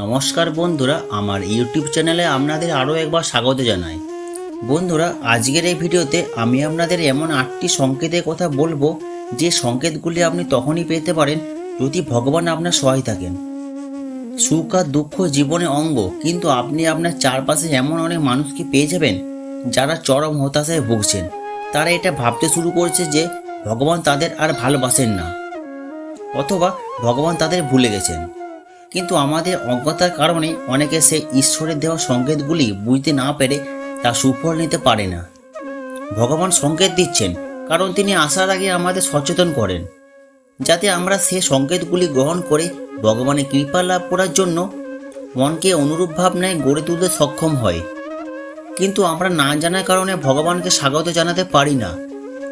নমস্কার বন্ধুরা, আমার ইউটিউব চ্যানেলে আপনাদের আরও একবার স্বাগত জানাই। বন্ধুরা, আজকের এই ভিডিওতে আমি আপনাদের এমন আটটি সংকেতের কথা বলব, যে সংকেতগুলি আপনি তখনই পেতে পারেন যদি ভগবান আপনার সহায় থাকেন। সুখ আর দুঃখ জীবনে অঙ্গ, কিন্তু আপনি আপনার চারপাশে এমন অনেক মানুষকে পেয়ে যাবেন, যারা চরম হতাশায় ভুগছেন। তারা এটা ভাবতে শুরু করছে যে ভগবান তাদের আর ভালোবাসেন না, অথবা ভগবান তাদের ভুলে গেছেন। কিন্তু আমাদের অজ্ঞতার কারণে অনেকে সেই ঈশ্বরের দেওয়া সংকেতগুলি বুঝতে না পেরে তা সুফল নিতে পারে না। ভগবান সংকেত দিচ্ছেন, কারণ তিনি আসার আগে আমাদের সচেতন করেন। যাতে আমরা সে সংকেতগুলি গ্রহণ করে ভগবানের কৃপা লাভ করার জন্য মনকে অনুরূপ ভাবনায় গড়ে তুলতে সক্ষম হয় কিন্তু আমরা না জানার কারণে ভগবানকে স্বাগত জানাতে পারি না।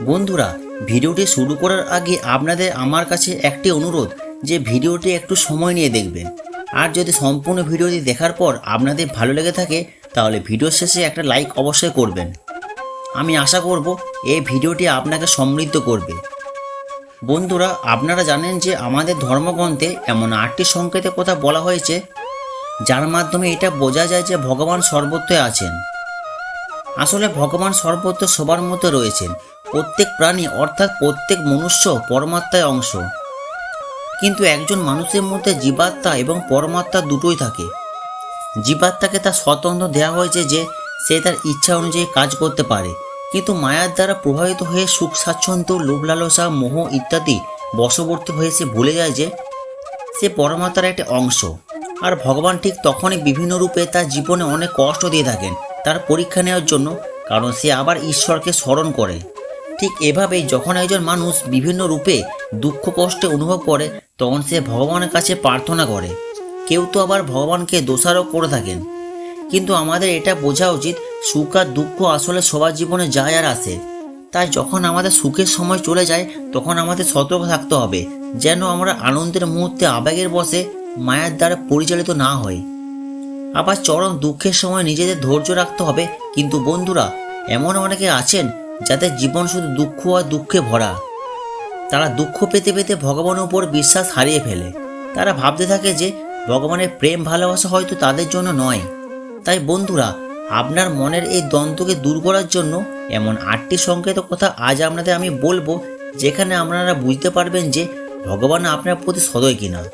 বন্ধুরা, ভিডিওটি শুরু করার আগে আপনাদের আমার কাছে একটি অনুরোধ। যে ভিডিওটি একটু সময় নিয়ে দেখবেন। আর যদি সম্পূর্ণ ভিডিওটি দেখার পর আপনাদের ভালো লেগে থাকে, তাহলে ভিডিও শেষে একটা লাইক অবশ্যই করবেন। আমি আশা করব এই ভিডিওটি আপনাকে সমৃদ্ধ করবে। বন্ধুরা, আপনারা জানেন যে আমাদের ধর্মগ্রন্থে এমন আটটি সংকেতের কথা বলা হয়েছে, যার মাধ্যমে এটা বোঝা যায় যে ভগবান সর্বত্রই আছেন। আসলে ভগবান সর্বত্র সবার মধ্যে রয়েছেন। প্রত্যেক প্রাণী অর্থাৎ প্রত্যেক মনুষ্য পরমাত্মায় অংশ। কিন্তু একজন মানুষের মধ্যে জীবাত্মা এবং পরমাত্মা দুটোই থাকে। জীবাত্মাকে তার স্বতন্ত্র দেওয়া হয়েছে যে সে তার ইচ্ছা অনুযায়ী কাজ করতে পারে। কিন্তু মায়ার দ্বারা প্রভাবিত হয়ে সুখ, স্বাচ্ছন্দ্য, লোভ, লালসা, মোহ ইত্যাদি বশবর্তী হয়ে সে ভুলে যায় যে সে পরমাত্মার একটি অংশ। আর ভগবান ঠিক তখনই বিভিন্ন রূপে তার জীবনে অনেক কষ্ট দিয়ে থাকেন, তার পরীক্ষা নেওয়ার জন্য, কারণ সে আবার ঈশ্বরকে স্মরণ করে। ঠিক এভাবেই যখন একজন মানুষ বিভিন্ন রূপে দুঃখ, কষ্টে অনুভব করে তখন সে ভগবানের কাছে প্রার্থনা করে। কেউ তো আবার ভগবানকে দোষারোপ করে থাকেন। কিন্তু আমাদের এটা বোঝা উচিত, সুখ আর দুঃখ আসলে সবার জীবনে যায় আর আসে। তাই যখন আমাদের সুখের সময় চলে যায়, তখন আমাদের সতর্ক থাকতে হবে, যেন আমরা আনন্দের মুহূর্তে আবেগের বসে মায়ের দ্বারা পরিচালিত না হই। আবার চরম দুঃখের সময় নিজেদের ধৈর্য রাখতে হবে। কিন্তু বন্ধুরা, এমন অনেকে আছেন যাদের জীবন শুধু দুঃখ আর দুঃখে ভরা। তারা দুঃখ পেতে পেতে ভগবানের উপর বিশ্বাস হারিয়ে ফেলে। তারা ভাবতে থাকে যে, ভগবানের প্রেম ভালোবাসা হয়তো তাদের জন্য নয়। তাই বন্ধুরা, আপনার মনের এই দ্বন্দ্বকে দূর করার জন্য এমন আটটি সংকেত কথা আজ আপনাদের আমি বলব, যেখানে আপনারা বুঝতে পারবেন যে, ভগবান আপনার প্রতি সদয় কিনা।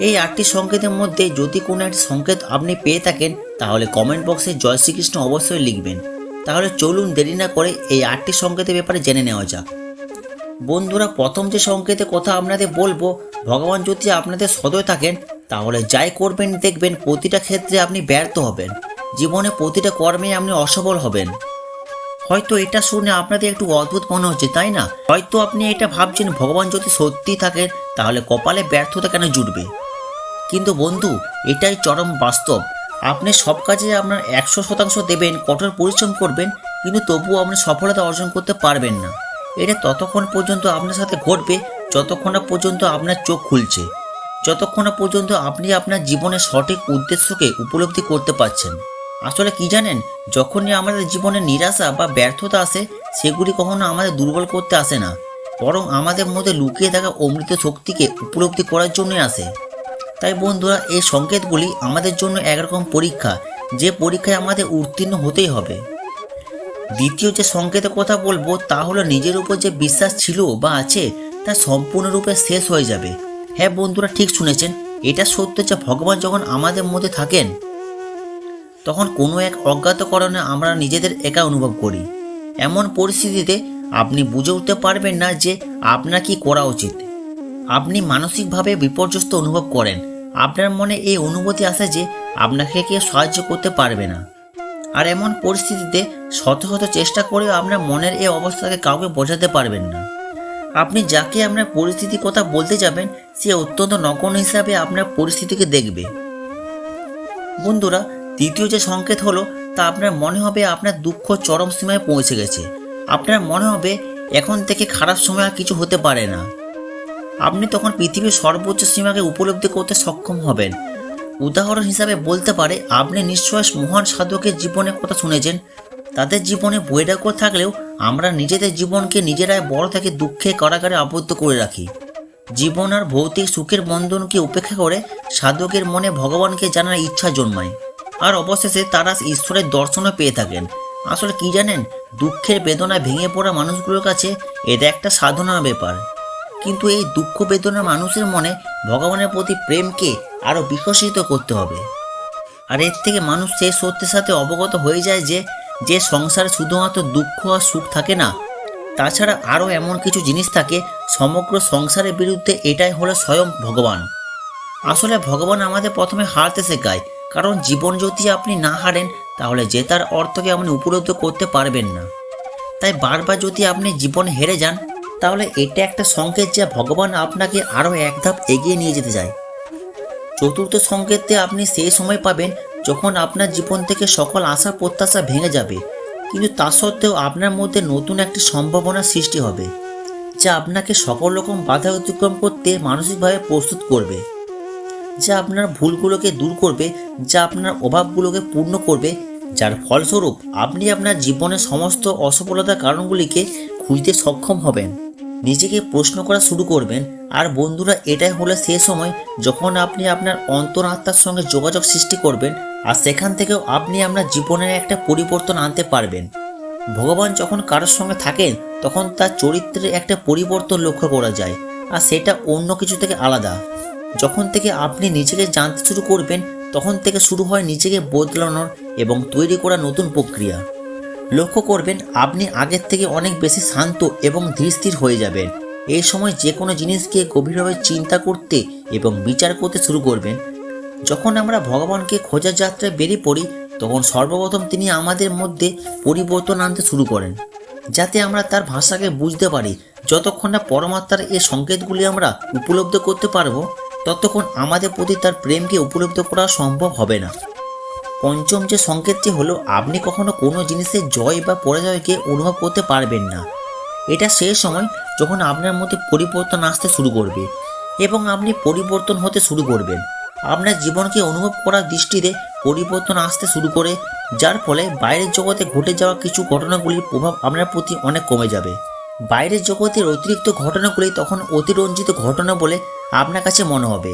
এই আটটি সংকেতের মধ্যে যদি কোনো একটি সংকেত আপনি পেয়ে থাকেন, তাহলে কমেন্ট বক্সে জয় শ্রীকৃষ্ণ অবশ্যই লিখবেন। তাহলে চলুন দেরি না করে এই আটটি সংকেতের ব্যাপারে জেনে নেওয়া যাক। বন্ধুরা, প্রথম যে সংকেতের কথা আপনাদের বলব, ভগবান যদি আপনাদের সদয় থাকেন, তাহলে যাই করবেন, দেখবেন প্রতিটা ক্ষেত্রে আপনি ব্যর্থ হবেন। জীবনে প্রতিটা কর্মে আপনি অসফল হবেন। হয়তো এটা শুনে আপনাদের একটু অদ্ভুত মনে হচ্ছে, তাই না? হয়তো আপনি এটা ভাবছেন, ভগবান যদি সত্যি থাকেন, তাহলে কপালে ব্যর্থতা কেন জুটবে? কিন্তু বন্ধু, এটাই চরম বাস্তব। আপনি সব কাজে আপনার একশো শতাংশ দেবেন, কঠোর পরিশ্রম করবেন, কিন্তু তবুও আপনি সফলতা অর্জন করতে পারবেন না। এটা ততক্ষণ পর্যন্ত আপনার সাথে ঘটবে, যতক্ষণ না পর্যন্ত আপনার চোখ খুলছে, যতক্ষণ না পর্যন্ত আপনি আপনার জীবনের সঠিক উদ্দেশ্যকে উপলব্ধি করতে পারছেন। আসলে কি জানেন, যখনই আমাদের জীবনে নিরাশা বা ব্যর্থতা আসে, সেগুলি কখনো আমাদের দুর্বল করতে আসে না, বরং আমাদের মধ্যে লুকিয়ে থাকা অমৃত শক্তিকে উপলব্ধি করার জন্যই আসে। তাই বন্ধুরা, এই সংকেতগুলি আমাদের জন্য একরকম পরীক্ষা, যে পরীক্ষায় আমাদের উত্তীর্ণ হতেই হবে। দ্বিতীয় যে সংকেতের কথা বলব, তা হলো নিজের উপর যে বিশ্বাস ছিল বা আছে, তা সম্পূর্ণরূপে শেষ হয়ে যাবে। হ্যাঁ বন্ধুরা, ঠিক শুনেছেন? এটা সত্য যে ভগবান যখন আমাদের মধ্যে থাকেন, তখন কোনো এক অজ্ঞাত কারণে আমরা নিজেদের একা অনুভব করি। এমন পরিস্থিতিতে আপনি বুঝে উঠতে পারবেন না যে আপনার কি করা উচিত। আপনি মানসিকভাবে বিপর্যস্ত অনুভব করেন। আপনার মনে এই অনুভূতি আসে যে আপনাকে কেউ সাহায্য করতে পারবে না। আর এমন পরিস্থিতিতে শত শত চেষ্টা করেও আপনার মনের এই অবস্থাকে কাউকে বোঝাতে পারবেন না। আপনি যাকে আপনার পরিস্থিতির কথা বলতে যাবেন, সে অত্যন্ত নগণ্য হিসাবে আপনার পরিস্থিতিকে দেখবে। বন্ধুরা তৃতীয় যে সংকেত হলো, তা আপনার মনে হবে আপনার দুঃখ চরম সীমায় পৌঁছে গেছে। আপনার মনে হবে এখন থেকে খারাপ সময় আর কিছু হতে পারে না। আপনি তখন পৃথিবীর সর্বোচ্চ সীমাকে উপলব্ধি করতে সক্ষম হবেন। উদাহরণ হিসাবে বলতে পারে, আপনি নিশ্চয় মহান সাধকের জীবনের কথা শুনেছেন। তাদের জীবনে বৈরাগ্য থাকলেও আমরা নিজেদের জীবনকে নিজেরাই বড় থেকে দুঃখে কারাগারে আবদ্ধ করে রাখি। জীবন আর ভৌতিক সুখের বন্ধনকে উপেক্ষা করে সাধকের মনে ভগবানকে জানার ইচ্ছা জন্মায়। আর অবশেষে তারা ঈশ্বরের দর্শনও পেয়ে থাকেন। আসলে কি জানেন, দুঃখের বেদনায় ভেঙে পড়া মানুষগুলোর কাছে এটা একটা সাধনার ব্যাপার। কিন্তু এই দুঃখ বেদনার মানুষের মনে ভগবানের প্রতি প্রেমকে আরও বিকশিত করতে হবে। আর এর থেকে মানুষ সেই সত্যের সাথে অবগত হয়ে যায় যে যে সংসারে শুধুমাত্র দুঃখ আর সুখ থাকে না, তাছাড়া আরও এমন কিছু জিনিস থাকে, সমগ্র সংসারের বিরুদ্ধে এটাই হলো স্বয়ং ভগবান। আসলে ভগবান আমাদের প্রথমে হারতে শেখায়, কারণ জীবন যদি আপনি না হারেন, তাহলে জেতার অর্থকে আপনি উপলব্ধ করতে পারবেন না। তাই বারবার যদি আপনি জীবন হেরে যান, তাহলে এটা একটা সংকেত যে ভগবান আপনাকে আরও এক ধাপ এগিয়ে নিয়ে যেতে চায়। চতুর্থ সংকেতে আপনি সেই সময় পাবেন যখন আপনার জীবন থেকে সকল আশা, প্রত্যাশা ভেঙে যাবে। কিন্তু তা সত্ত্বেও আপনার মধ্যে নতুন একটি সম্ভাবনার সৃষ্টি হবে, যা আপনাকে সকল রকম বাধা অতিক্রম করতে মানসিকভাবে প্রস্তুত করবে, যা আপনার ভুলগুলোকে দূর করবে, যা আপনার অভাবগুলোকে পূর্ণ করবে। যার ফলস্বরূপ আপনি আপনার জীবনের সমস্ত অসফলতার কারণগুলিকে খুঁজতে সক্ষম হবেন, নিজেকে প্রশ্ন করা শুরু করবেন আর বন্ধুরা, এটাই হলো সে সময় যখন আপনি আপনার অন্তরাত্মার সঙ্গে যোগাযোগ সৃষ্টি করবেন আর সেখান থেকেও আপনি আপনার জীবনের একটা পরিবর্তন আনতে পারবেন। ভগবান যখন কারোর সঙ্গে থাকেন, তখন তার চরিত্রের একটা পরিবর্তন লক্ষ্য করা যায় আর সেটা অন্য কিছু থেকে আলাদা। যখন থেকে আপনি নিজেকে জানতে শুরু করবেন, তখন থেকে শুরু হয় নিজেকে বদলানোর এবং তৈরি করা নতুন প্রক্রিয়া। লক্ষ্য করবেন, আপনি আগের থেকে অনেক বেশি শান্ত এবং ধীরস্থির হয়ে যাবেন। এই সময় যে কোনো জিনিসকে গভীরভাবে চিন্তা করতে এবং বিচার করতে শুরু করবেন। যখন আমরা ভগবানকে খোঁজার যাত্রায় বেরিয়ে পড়ি, তখন সর্বপ্রথম তিনি আমাদের মধ্যে পরিবর্তন আনতে শুরু করেন, যাতে আমরা তার ভাষাকে বুঝতে পারি। যতক্ষণ না পরমাত্মার এই সংকেতগুলি আমরা উপলব্ধ করতে পারব, ততক্ষণ আমাদের প্রতি তার প্রেমকে উপলব্ধ করা সম্ভব হবে না। পঞ্চম যে সংকেতটি হলো, আপনি কখনো কোনো জিনিসের জয় বা পরাজয়কে অনুভব করতে পারবেন না। এটা সেই সময় যখন আপনার মধ্যে পরিবর্তন আসতে শুরু করবে এবং আপনি পরিবর্তন হতে শুরু করবেন, আপনার জীবনকে অনুভব করার দৃষ্টিতে পরিবর্তন আসতে শুরু করে, যার ফলে বাইরের জগতে ঘটে যাওয়া কিছু ঘটনাগুলির প্রভাব আপনার প্রতি অনেক কমে যাবে। বাইরের জগতের অতিরিক্ত ঘটনাগুলি তখন অতিরঞ্জিত ঘটনা বলে আপনার কাছে মনে হবে।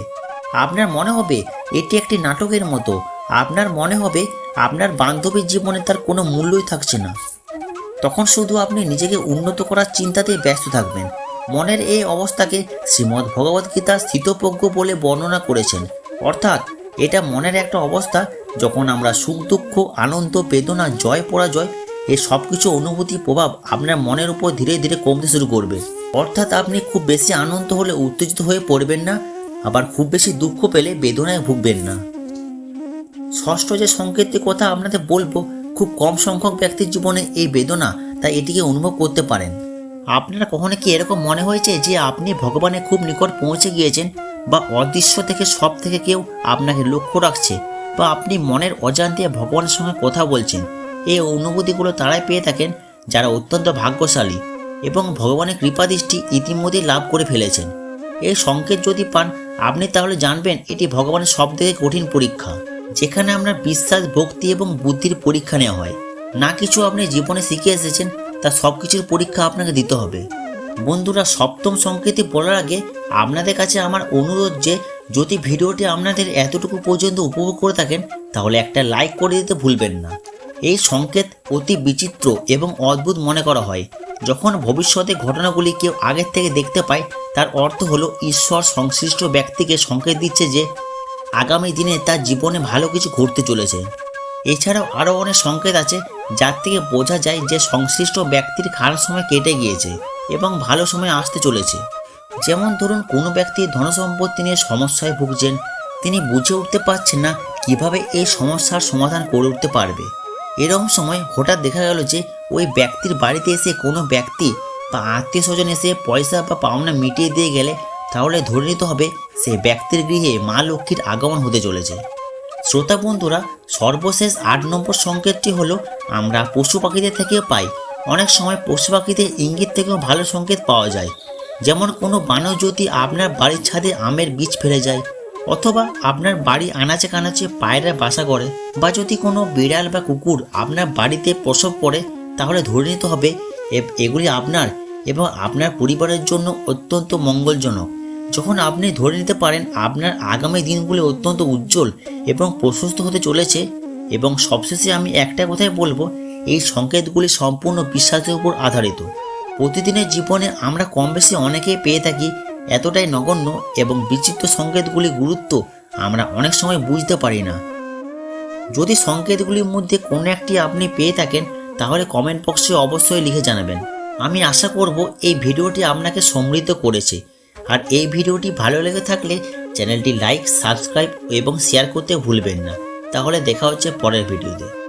আপনার মনে হবে এটি একটি নাটকের মতো। আপনার মনে হবে আপনার বান্ধবীর জীবনে তার কোনো মূল্যই থাকছে না। তখন শুধু আপনি নিজেকে উন্নত করার চিন্তাতেই ব্যস্ত থাকবেন। মনের এই অবস্থাকে শ্রীমদ্ ভগবদ্গীতা স্থিতপ্রজ্ঞ বলে বর্ণনা করেছেন। অর্থাৎ এটা মনের একটা অবস্থা যখন আমরা সুখ, দুঃখ, আনন্দ, বেদনা, জয়, পরাজয় এই সব কিছু অনুভূতি, প্রভাব আপনার মনের উপর ধীরে ধীরে কমতে শুরু করবে। অর্থাৎ আপনি খুব বেশি আনন্দ হলে উত্তেজিত হয়ে পড়বেন না, আবার খুব বেশি দুঃখ পেলে বেদনায় ভুগবেন না। ষষ্ঠ যে সংকেতের কথা আপনাদের বলব খুব কম সংখ্যক ব্যক্তির জীবনে এই বেদনা তাই এটিকে অনুভব করতে পারেন। আপনারা কখনো কি এরকম মনে হয়েছে যে আপনি ভগবানের খুব নিকট পৌঁছে গিয়েছেন বা অদৃশ্য থেকে সব থেকে কেউ আপনাকে লক্ষ্য রাখছে বা আপনি মনের অজান্তে ভগবানের সঙ্গে কথা বলছেন? এই অনুভূতিগুলো তারাই পেয়ে থাকেন যারা অত্যন্ত ভাগ্যশালী এবং ভগবানের কৃপাদৃষ্টি ইতিমধ্যে লাভ করে ফেলেছেন। এই সংকেত যদি পান, আপনি তাহলে জানবেন এটি ভগবানের সব থেকে কঠিন পরীক্ষা। যেখানে আমরা বিশ্বাস, ভক্তি এবং বুদ্ধির পরীক্ষা নেওয়া হয়। না কিছু আপনি জীবনে শিখে এসেছেন, তা সব কিছুর পরীক্ষা আপনাকে দিতে হবে। বন্ধুরা, সপ্তম সংকেতে বলার আগে আপনাদের কাছে আমার অনুরোধ যে, যদি ভিডিওটি আপনাদের এতটুকু পর্যন্ত উপভোগ করে থাকেন, তাহলে একটা লাইক করে দিতে ভুলবেন না। এই সংকেত অতি বিচিত্র এবং অদ্ভুত মনে করা হয়। যখন ভবিষ্যতে ঘটনাগুলি কেউ আগের থেকে দেখতে পায়, তার অর্থ হলো ঈশ্বর সংশ্লিষ্ট ব্যক্তিকে সংকেত দিচ্ছে যে আগামী দিনে তার জীবনে ভালো কিছু ঘটতে চলেছে। এছাড়াও আরও অনেক সংকেত আছে, যার থেকে বোঝা যায় যে সংশ্লিষ্ট ব্যক্তির খারাপ সময় কেটে গিয়েছে এবং ভালো সময় আসতে চলেছে। যেমন ধরুন, কোনো ব্যক্তি ধনসম্পত্তি নিয়ে সমস্যায় ভুগছেন, তিনি বুঝে উঠতে পারছেন না কীভাবে এই সমস্যার সমাধান করে উঠতে পারবে। এরকম সময় হঠাৎ দেখা গেল যে ওই ব্যক্তির বাড়িতে এসে কোনো ব্যক্তি বা আত্মীয় স্বজন এসে পয়সা বা পাওনা মিটিয়ে দিয়ে গেলে তাহলে ধরে নিতে হবে সে ব্যক্তির গৃহে মা লক্ষ্মীর আগমন হতে চলেছে। শ্রোতা বন্ধুরা, সর্বশেষ আট নম্বর সংকেতটি হলো, আমরা পশু পাখিদের থেকেও পাই। অনেক সময় পশু পাখিদের ইঙ্গিত থেকেও ভালো সংকেত পাওয়া যায়। যেমন কোনো বানর যদি আপনার বাড়ির ছাদে আমের বীজ ফেলে যায়, অথবা আপনার বাড়ি আনাচে কানাচে পায়রা বাসা করে, বা যদি কোনো বিড়াল বা কুকুর আপনার বাড়িতে প্রসব করে, তাহলে ধরে নিতে হবে এগুলি আপনার এবং আপনার পরিবারের জন্য অত্যন্ত মঙ্গলজনক। যখন আপনি ধরে নিতে পারেন আপনার আগামী দিনগুলি অত্যন্ত উজ্জ্বল এবং প্রশস্ত হতে চলেছে, এবং সবশেষে আমি একটা কথাই বলব, এই সংকেতগুলি সম্পূর্ণ বিশ্বাসের উপর আধারিত। প্রতিদিনের জীবনে আমরা কম বেশি অনেকেই পেয়ে থাকি এতটাই নগণ্য এবং বিচিত্র সংকেতগুলি গুরুত্ব আমরা অনেক সময় বুঝতে পারি না। যদি সংকেতগুলির মধ্যে কোনো একটি আপনি পেয়ে থাকেন, তাহলে কমেন্ট বক্সে অবশ্যই লিখে জানাবেন। আমি আশা করব এই ভিডিওটি আপনাকে সমৃদ্ধ করেছে। আর এই ভিডিওটি ভালো লেগে থাকলে চ্যানেলটি লাইক, সাবস্ক্রাইব এবং শেয়ার করতে ভুলবেন না। তাহলে দেখা হচ্ছে পরের ভিডিওতে।